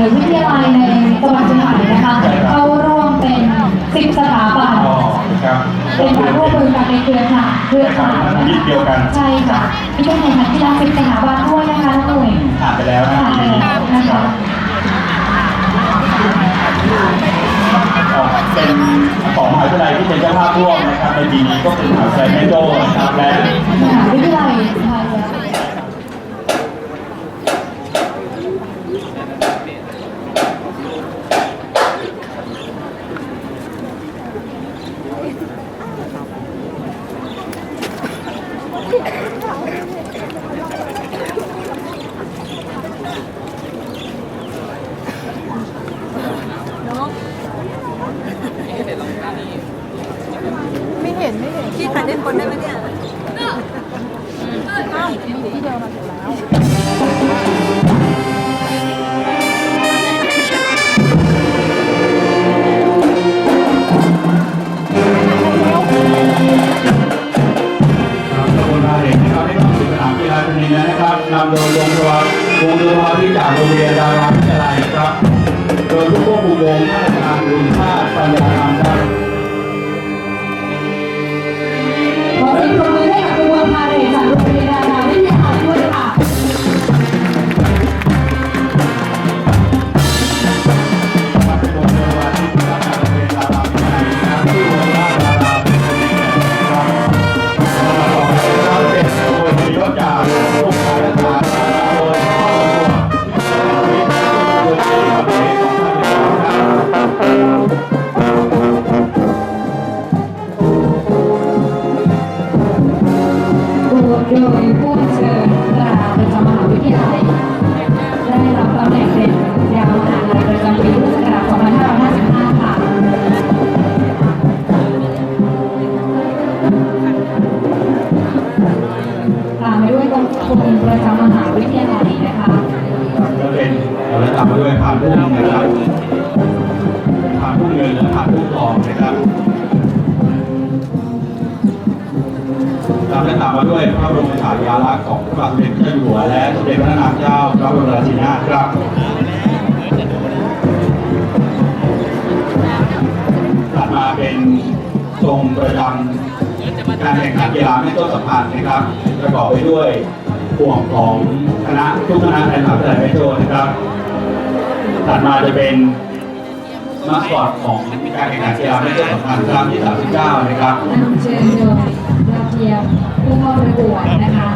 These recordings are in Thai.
รือวิทยาลัยในจังหวัดเชียงใหม่นะคะเข้าร่วมเป็น 10 สถาบันอ๋อครับเป็นการร่วมมือกันในเครือข่ายเครือข่ายธุรกิจเดียวกันใช่ค่ะมีการแข่งขันกีฬา10สถาบันด้วยนะคะน้องหนุ่ยผ่านไปแล้วนะผ่านไปแล้วนะคะอ๋อเป็นของมหาวิทยาลัยที่เป็นเจ้าภาพร่วมนะครับในปีนี้ก็คือมหาวิทยาลัยแม่โจ้นะครับและมหาวิทยาลัยไทย ไม่เห็น ไม่เห็น พี่ถ่ายได้คนได้ไหมเนี่ย อ้าว มีที่เดียวมาถึงแล้วครับขบวนพารดนะครับให้เข้าสู่สนามกีฬาชนิดนะครับนำโดยวงตัววงดนตรีจากโรงเรียนดาราวิทยาลัยครับ โดยผู้ควบคุมวงท่านอาจารย์บุญชาติปัญญา โดยผู้เชิญดาราประจำมหาวิทยาลัยได้รับตำแหน่งเป็นดาวมหาลัยประจำปีพุทธศักราช2555 ค่ะ ตามไปด้วยกองทุนประจำมหาวิทยาลัยนะคะก็เป็นระดับมาด้วยผ่านพุ่งนะครับผ่านพุ่งเงินและผ่านพุ่งทองนะครับามและตามมาด้วยพระบรมฉายาลักษณ์ของพระบาทสมเด็จพระเจ้าอยู่หัวและสมเด็จพระนางเจ้าพระบรมราชินีนาถครับถัดมาเป็นทรงประจำการแข่งขันกีฬาแม่ต้นสัมพันธ์นะครับ ประกอบไปด้วยห่วงของคณะทุกคณะในมหาวิทยาลัยแม่โจ้นะครับถัดมาจะเป็นมัสคอตของการแข่งขันกีฬาแม่โจ้สัมพันธ์ครั้งที่ 39 นะครับ ชิญโดยดาวเทียมผู้เข้าประกวดนะคะ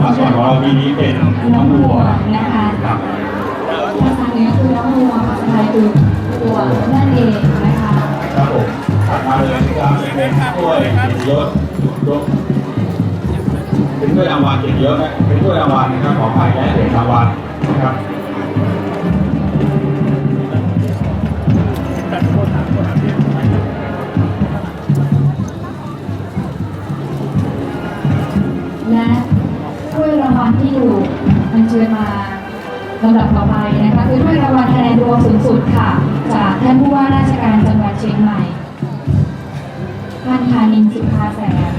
มัสคอตของเราปีนี้เป็นน้น้อองงบับัววนะคะครับภาษาเหนือคือน้องบัวภาษาไทยคือบัวนั่นเองนะคะครับผมถัดมาเลยนะครับจะเป็นถ้วยเกียรติยศยศเป็นถ้วยรางวัลเกียรติยศนะเป็นถ้วยรางวัลนะครับของฝ่ายและเหรียญรางวัลนะครับ ที่อยู่อัญเชิญมาลำดับต่อไปนะคะคือถ้วยรางวัลคะแนนรวมสูงสุดค่ะ จากท่านผู้ว่าราชการจังหวัดเชียงใหม่ท่านธานินสุภาแสน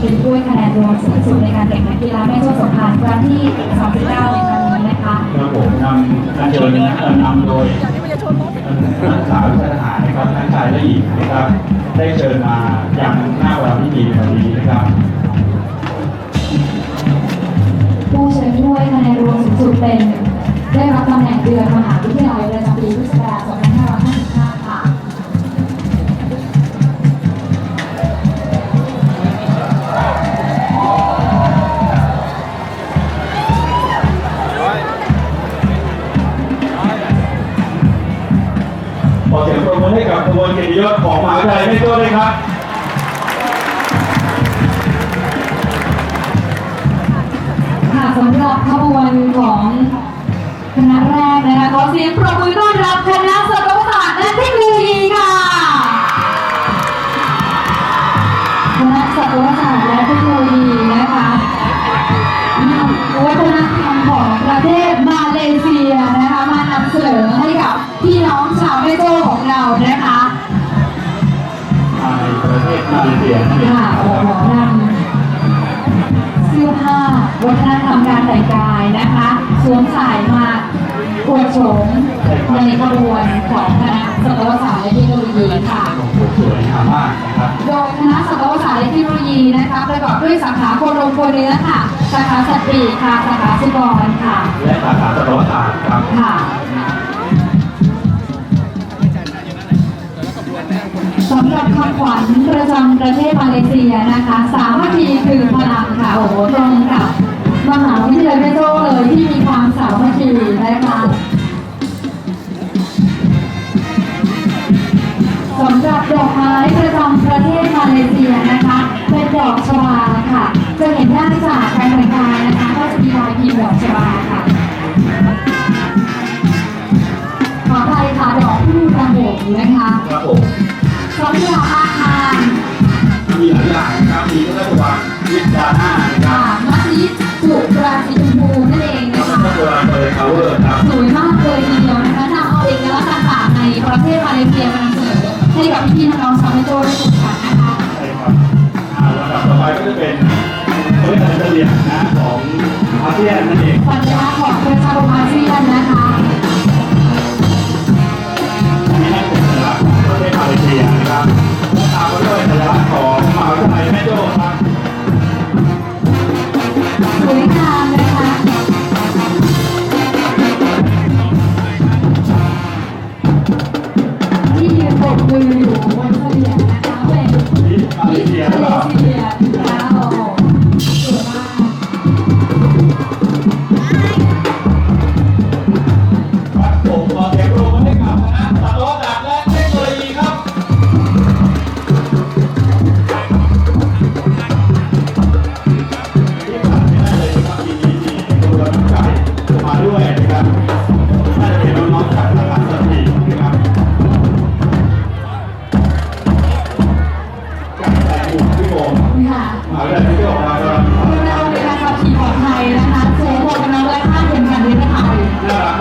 เป็นถ้วยคะแนนรวมสูงสุดในการแข่งขันกีฬาแม่โจ้สงครามครั้งที่ 39 ในครั้งนี้นะคะครับผมนำการเชิญนะครับนำโดยนักศึกษาวิทหารนะครับทั้งชายและหญิงนะครับ ได้เชิญมายังหน้าวันพิธีในวันนี้นะครับ รวมสูงสุดเป็น ได้รับตำแหน่งเดือนมหาวิทยาลัยประจำปีพุทธศักราช2555ค่ะ ขอเสียงปรบมือให้กับขบวนเกียรติยศของมหาวิทยาลัยแม่โจ้ด้วยครับ สำหรับขบวนของคณะแรกนะคะขอเสียงปรบมือต้อนรับคณะสัตวศาสตร์และเทคโนโลยีค่ะคณะสัตวศาสตร์และเทคโนโลยีนะคะนำวัฒนธรรมของประเทศมาเลเซียนะคะมานำเสนอให้กับพี่น้องชาวแม่โจ้ของเรานะคะในประเทศมาเลเซีย สื้อผ้าวัฒนธรรมการแต่งกายนะคะสวมใส่มาอวดโฉมในกระบวนของคณะสัตวศาสตร์และเทคโนโลยีค่ะสวยมากครับโดยคณะสัตวศาสตร์และเทคโนโลยีนะคะประกอบด้วยสาขาโคโลโคเนื้อค่ะสาขาสัตว์ปีค่ะสาขาสิบอรค่ะ และสาขาสัตวศาสตร์ครับค่ะสำหรับคำขวัญประจำประเทศมาเลเซียนะคะสาม ทีคือพลังค่ะ โอ้โหตรงกับมหาวิทยาลัยแม่โจ้เลยที่มีความสามัคคีนะคะสำหรับดอกไม้ประจำประเทศมาเลเซียนะคะ เป็นดอกชวาค่ะ จะเห็นได้จากการแต่งกายนะคะ ก็จะมีลายพิมพ์ดอกชวาค่ะขอไปค่ะดอกผู้กระหงนะคะ ครับผมสำหรับอาคาร ดาห้ามัสยิดจุราสีชมูนั่นเองนะคะ ตัวอยมากเลยทีเดียวนะคะนำเอาเอกลักษณ์ต่างๆในประเทศมาเลเซียมาเสนอให้กับพี่น้องชาวเมโตได้ชมกันนะคะอ่าลำดัต่อไปก็จะเป็นเรื่องเฉลี่ยนะของอาเซียนนั่นเอง สัญลักษณ์ของประชาคมอาเซีย ค่ะมหาวิทยาลัยที่ออกมากำลังรณรงค์ในการขับขี่ปลอดภัยนะคะสซมหมวกกันน็อกและผ้าเข็มขัดนิรภัยน่ารัก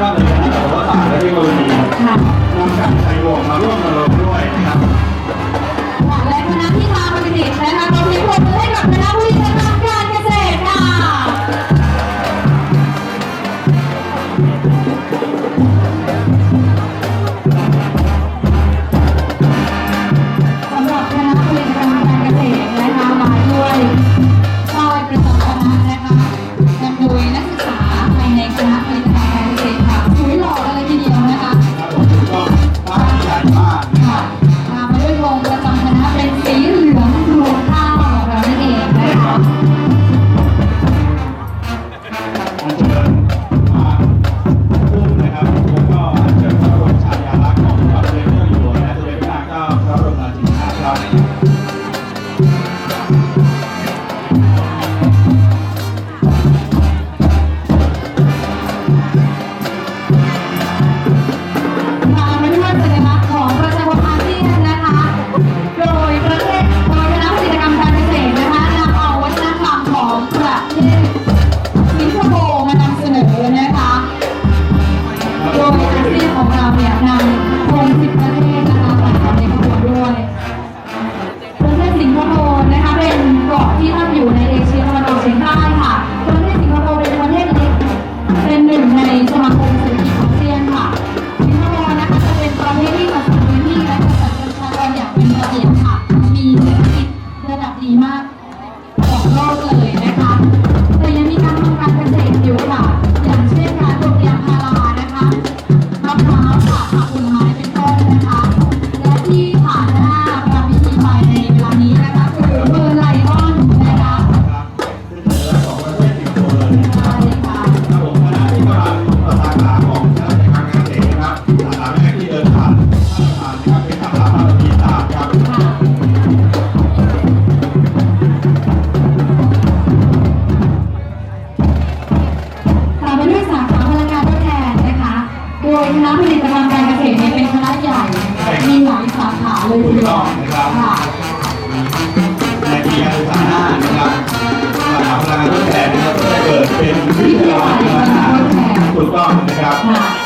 Obrigado.